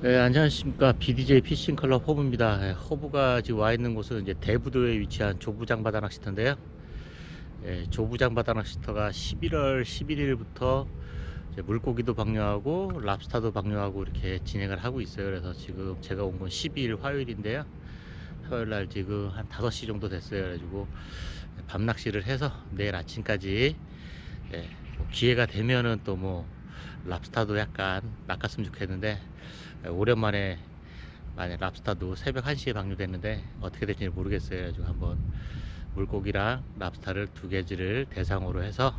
네, 안녕하십니까. BDJ 피싱 클럽 허브입니다. 네, 허브가 지금 와 있는 곳은 이제 대부도에 위치한 조부장 바다 낚시터인데요. 예, 조부장 바다 낚시터가 11월 11일부터 물고기도 방류하고 랍스타도 방류하고 이렇게 진행을 하고 있어요. 그래서 지금 제가 온 건 12일 화요일인데요. 화요일 날 지금 한 5시 정도 됐어요. 그래가지고 밤 낚시를 해서 내일 아침까지 예, 뭐 기회가 되면은 또뭐 랍스타도 약간 낚았으면 좋겠는데 예, 오랜만에 만약 랍스타도 새벽 1시에 방류됐는데 어떻게 될지 모르겠어요. 그래가지고 한번 물고기랑 랍스타를 두 개지를 대상으로 해서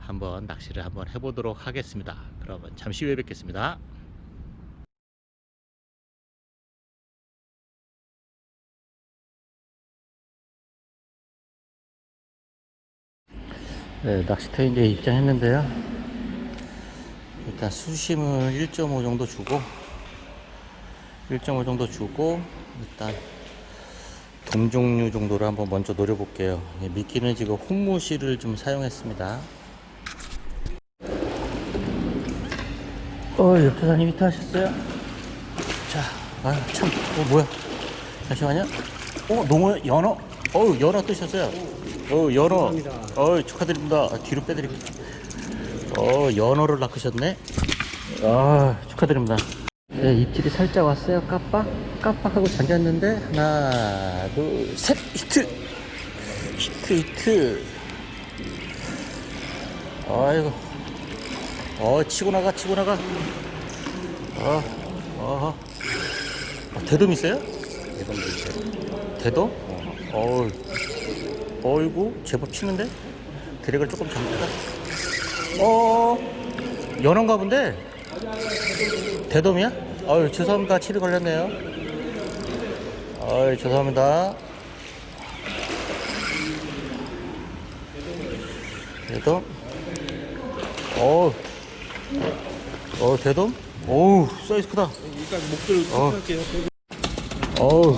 한번 낚시를 한번 해보도록 하겠습니다. 그러면 잠시 후에 뵙겠습니다. 네, 낚시터에 이제 입장했는데요. 일단 수심을 1.5 정도 주고 1.5 정도 주고 일단 돔 종류 정도를 한번 먼저 노려볼게요. 예, 미끼는 지금 홍무실을 좀 사용했습니다. 어, 옆조사님 히트 하셨어요? 자, 아, 참, 어, 뭐야? 잠시만요. 어, 농어, 연어? 어 연어 뜨셨어요? 어, 연어. 어, 축하드립니다. 아, 뒤로 빼드릴게요. 어, 연어를 낚으셨네? 아, 축하드립니다. 네, 입질이 살짝 왔어요. 깜빡, 깜빡하고 잠겼는데, 하나, 둘, 셋, 히트! 히트, 히트. 아이고. 어, 치고 나가, 치고 나가. 어, 어. 아, 대돔 있어요? 대돔 있어요. 대돔? 어. 어이구, 제법 치는데? 드랙을 조금 잠겼다. 어, 연어인가 본데? 대돔이야? 아유, 죄송합니다. 칠이 걸렸네요. 아유, 죄송합니다. 대돔? 어, 어, 대돔? 어우, 사이즈 크다. 일단 목줄 어. 할게요. 어우,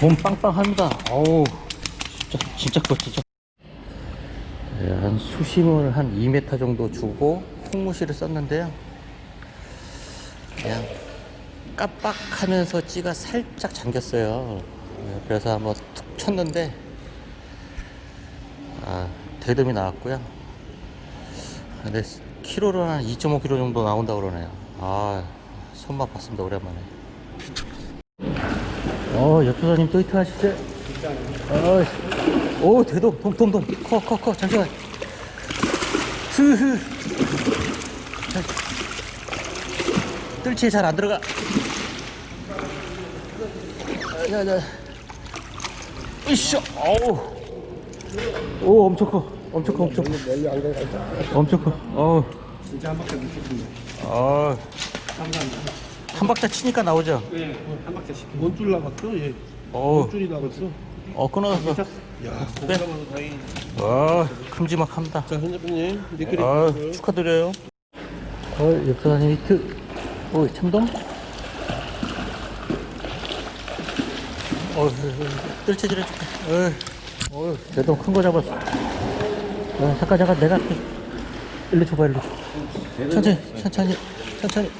몸 빵빵합니다. 어우, 진짜, 진짜 커, 진짜. 네, 한 수심을 한 2m 정도 주고 콩무실을 썼는데요. 그냥 깜빡하면서 찌가 살짝 잠겼어요. 네, 그래서 한번 툭 쳤는데, 아, 대돔이 나왔고요. 근데 키로는 한 2.5kg 정도 나온다고 그러네요. 아, 손맛 봤습니다, 오랜만에. 어, 옆조사님 또 히트 하시죠? 어, 오, 돔, 돔. 커, 커, 커. 잠시만. 흐흐. 자, 뜰채 잘 안 들어가. 야, 야. 으쌰. 어우. 오, 엄청 커. 엄청 커, 엄청 커. 엄청 커. 어우. 진짜 한 박자 넣겠습니다. 어, 감사합니다. 한 박자 치니까 나오죠? 예, 한 박자씩. 원줄 나갔어? 예. 어우. 원줄이 나갔어. 어, 끊어졌어. 야, 못 네. 잡아서 다행히. 와, 큼지막합니다. 자, 현재분님, 미끌이. 아, 축하드려요. 어, 옆사님 히트. 어, 참돔? 어, 뜰채질 해줄게. 어, 어, 대돔 큰거 잡았어. 어, 잠깐, 잠깐, 내가 할게. 일로 줘봐, 일로. 천천히, 천천히, 천천히.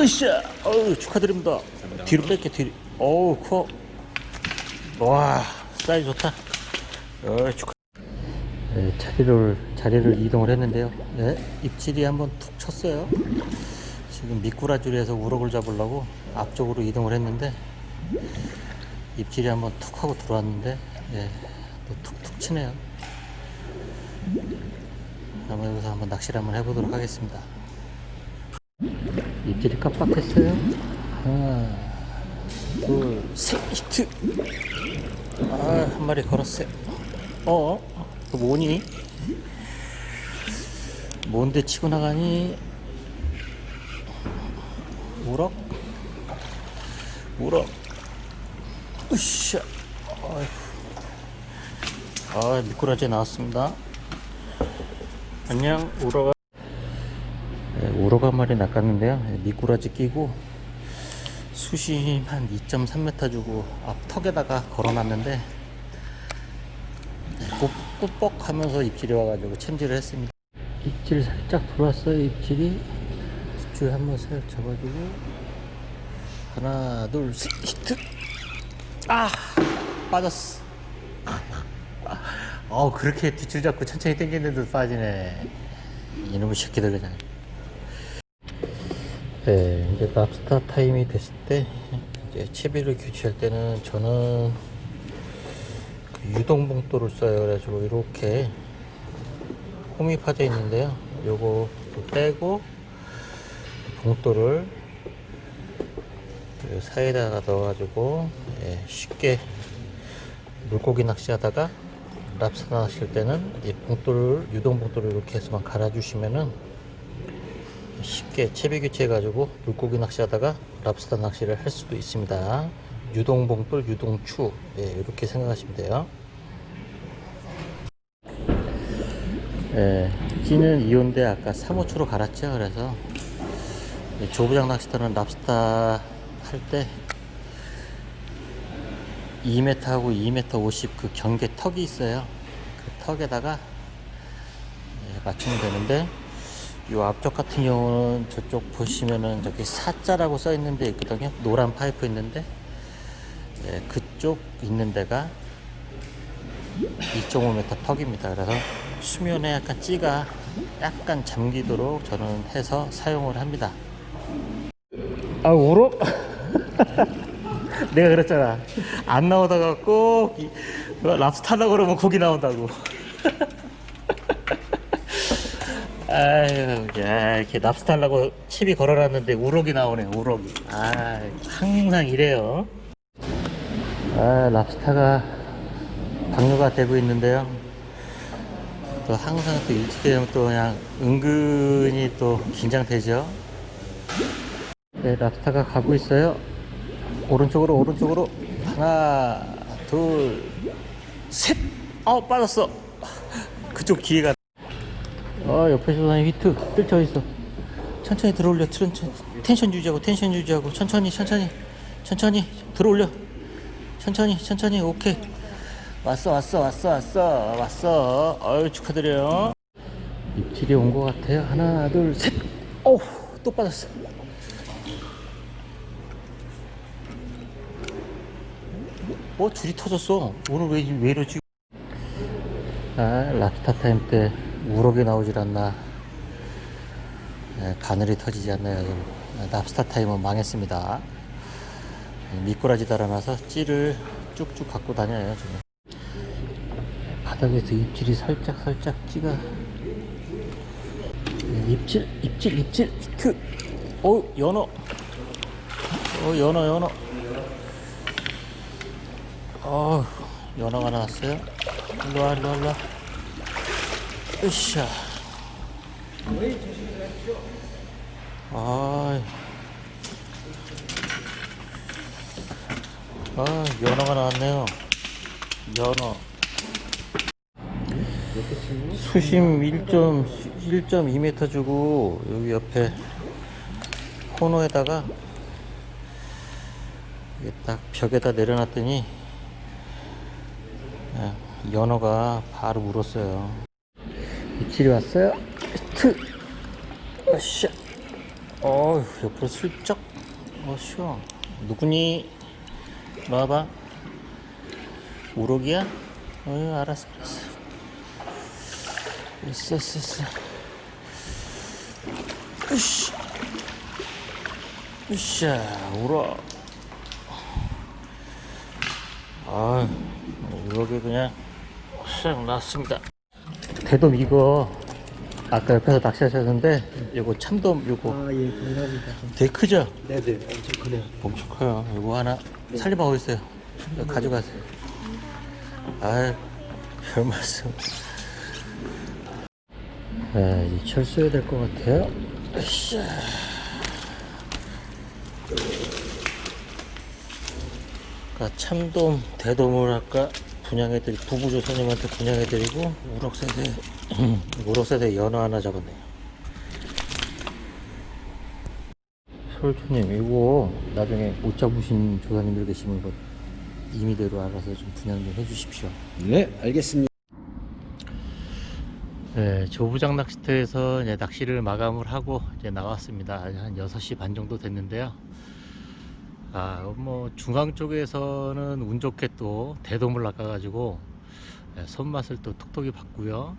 으쌰! 어우, 축하드립니다. 뒤로 뺄게, 뒤로. 어우, 커. 와, 사이즈 좋다. 어, 축하. 네, 자리를 자리를 이동을 했는데요. 네, 입질이 한번 툭 쳤어요. 지금 미꾸라지에서 우럭을 잡으려고 앞쪽으로 이동을 했는데 입질이 한번 툭 하고 들어왔는데 예, 또 툭툭 치네요. 한번 여기서 한번 낚시를 한번 해보도록 하겠습니다. 입질이 깜빡했어요. 하나, 둘, 셋, 히트. 아, 한 마리 걸었어요. 어? 그 뭐니? 뭔데 치고 나가니? 우럭? 우럭? 으쌰. 아, 미꾸라지 나왔습니다. 안녕, 우럭아. 네, 우럭 한 마리 낚았는데요. 네, 미꾸라지 끼고 수심 한 2.3m 주고 앞 턱에다가 걸어놨는데 꾸- 꾸뻑 하면서 입질이 와가지고 챔질을 했습니다. 입질 살짝 들어왔어요, 입질이. 뒷줄 한번 살짝 잡아주고 하나, 둘, 셋, 히트. 아, 빠졌어. 어, 그렇게 뒷줄 잡고 천천히 당겼는데도 빠지네. 이놈의 새끼들 그냥. 네, 이제 랍스타 타임이 됐을 때, 이제 채비를 교체할 때는 저는 그 유동봉돌을 써요. 그래가지고 이렇게 홈이 파져 있는데요. 요거 빼고 봉돌을 그 사이에다가 넣어가지고 예, 쉽게 물고기 낚시하다가 랍스터 낚시할 때는 이 봉돌을 유동 봉돌을 이렇게 해서만 갈아주시면은 쉽게 채비 교체해가지고 물고기 낚시하다가 랍스터 낚시를 할 수도 있습니다. 유동 봉돌, 유동 추 예, 이렇게 생각하시면 돼요. 예, 찌는 이온데 아까 3호초로 갈았죠. 그래서 이 조부장 낚시터는 랍스터 할 때 2m하고 2m 50 그 경계 턱이 있어요. 그 턱에다가 예, 맞추면 되는데 이 앞쪽 같은 경우는 저쪽 보시면은 저기 사자라고 써 있는 데 있거든요. 노란 파이프 있는데 예, 그쪽 있는 데가 2.5m 턱입니다. 그래서 수면에 약간 찌가 약간 잠기도록 저는 해서 사용을 합니다. 아 울어? 내가 그랬잖아. 안 나오다가 꼭 하려고 그러면 고기 나온다고. 아유, 야, 이렇게 하려고 칩이 걸어놨는데 우럭이 나오네, 우럭이. 아, 항상 이래요. 아, 랍스타가 방류가 되고 있는데요. 또 항상 또 일찍 되면 또 그냥 은근히 또 긴장되죠. 네, 랍스타가 가고 있어요. 오른쪽으로, 오른쪽으로. 하나, 둘, 셋! 아우, 빠졌어. 그쪽 기회가. 어, 옆에 조단이 히트 뜰쳐 있어. 천천히 들어올려. 천천히. 텐션 유지하고, 텐션 유지하고. 천천히, 천천히. 천천히. 들어올려. 천천히, 천천히. 오케이. 왔어, 왔어, 왔어, 왔어. 왔어. 어유 축하드려요. 입질이 온 것 같아요. 하나, 둘, 셋. 어우, 또 빠졌어. 어, 줄이 터졌어. 오늘 왜, 왜 이러지? 아, 랍스타 타임 때 우럭이 나오질 않나. 네, 바늘이 터지지 않나요? 네, 랍스타 타임은 망했습니다. 네, 미꾸라지 달아나서 찌를 쭉쭉 갖고 다녀요, 지금. 바닥에서 입질이 살짝 살짝 찌가. 네, 입질, 입질, 입질, 히트. 어, 연어. 어, 연어, 연어. 어, 연어가 나왔어요. 일로 와, 일로 와, 일로 와. 으쌰. 아, 아, 연어가 나왔네요. 연어. 수심 1.2m 주고 여기 옆에 코너에다가 이게 딱 벽에다 내려놨더니 예, 연어가 바로 물었어요. 입질이 왔어요. 트. 아샤. 어, 옆으로 슬쩍. 어쇼. 누구니? 나와봐. 우럭이야? 어, 알았어, 알았어. 있어, 있어, 있어. 으쌰. 으쌰, 우럭. 아, 이렇게 그냥 싹 났습니다. 대돔 이거 아까 옆에서 낚시하셨는데 이거 참돔 이거 아, 예, 감사합니다. 되게 크죠? 네네, 엄청 크네요. 엄청 커요. 이거 하나 살림하고 네. 있어요. 이거 가져가세요. 아이, 별 말씀. 네, 이제 철수해야 될 것 같아요. 으쌰. 그러니까 참돔, 대돔을 아까 분양해드리, 부부조사님한테 분양해드리고, 우럭세대, 우럭세대 연어 하나 잡았네요. 솔초님, 이거 나중에 못 잡으신 조사님들 계시면 이거 임의대로 알아서 좀 분양 좀 해주십시오. 네, 알겠습니다. 네, 조부장 낚시터에서 이제 낚시를 마감을 하고 이제 나왔습니다. 한 6시 반 정도 됐는데요. 아, 뭐 중앙 쪽에서는 운 좋게 또 대돔을 낚아가지고 예, 손맛을 또 톡톡히 봤고요.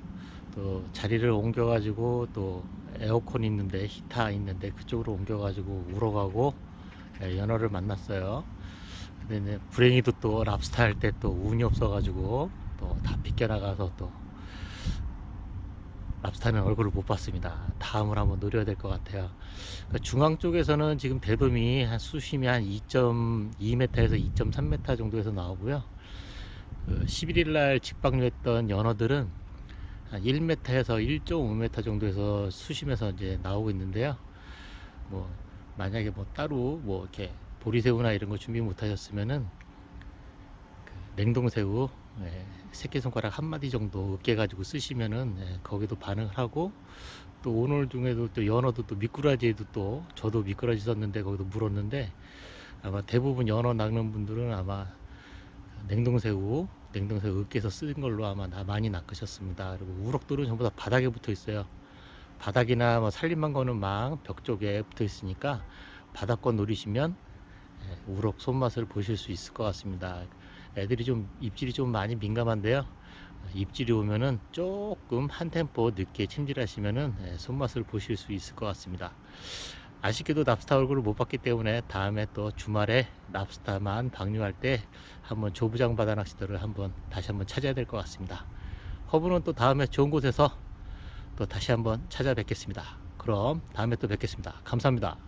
또 자리를 옮겨가지고 또 에어컨 있는데 히타 있는데 그쪽으로 옮겨가지고 우러가고 예, 연어를 만났어요. 근데 불행히도 또 랍스타 할 때 또 운이 없어가지고 또 다 빗겨나가서 또 랍스타는 얼굴을 못 봤습니다. 다음을 한번 노려야 될 것 같아요. 그러니까 중앙 쪽에서는 지금 대돔이 한 수심이 한 2.2m에서 2.3m 정도에서 나오고요. 그 11일 날 직방류했던 연어들은 한 1m에서 1.5m 정도에서 수심에서 이제 나오고 있는데요. 뭐 만약에 뭐 따로 뭐 이렇게 보리새우나 이런 거 준비 못 하셨으면은 그 냉동새우 예, 새끼손가락 한 마디 정도 으깨 가지고 쓰시면은 예, 거기도 반응을 하고 또 오늘 중에도 또 연어도 또 미꾸라지에도 또 저도 미꾸라지 썼는데 거기도 물었는데 아마 대부분 연어 낚는 분들은 아마 냉동새우 냉동새우 으깨서 쓴 걸로 아마 다 많이 낚으셨습니다. 그리고 우럭들은 전부 다 바닥에 붙어 있어요. 바닥이나 뭐 살림만 거는 망 벽 쪽에 붙어 있으니까 바닥권 노리시면 예, 우럭 손맛을 보실 수 있을 것 같습니다 애들이 좀 입질이 좀 많이 민감한데요 입질이 오면은 조금 한 템포 늦게 침질하시면은 예, 손맛을 보실 수 있을 것 같습니다. 아쉽게도 랍스타 얼굴을 못 봤기 때문에 다음에 또 주말에 랍스타만 방류할 때 한번 조부장 바다 낚시터를 한번 다시 한번 찾아야 될 것 같습니다. 허브는 또 다음에 좋은 곳에서 또 다시 한번 찾아뵙겠습니다. 그럼 다음에 또 뵙겠습니다. 감사합니다.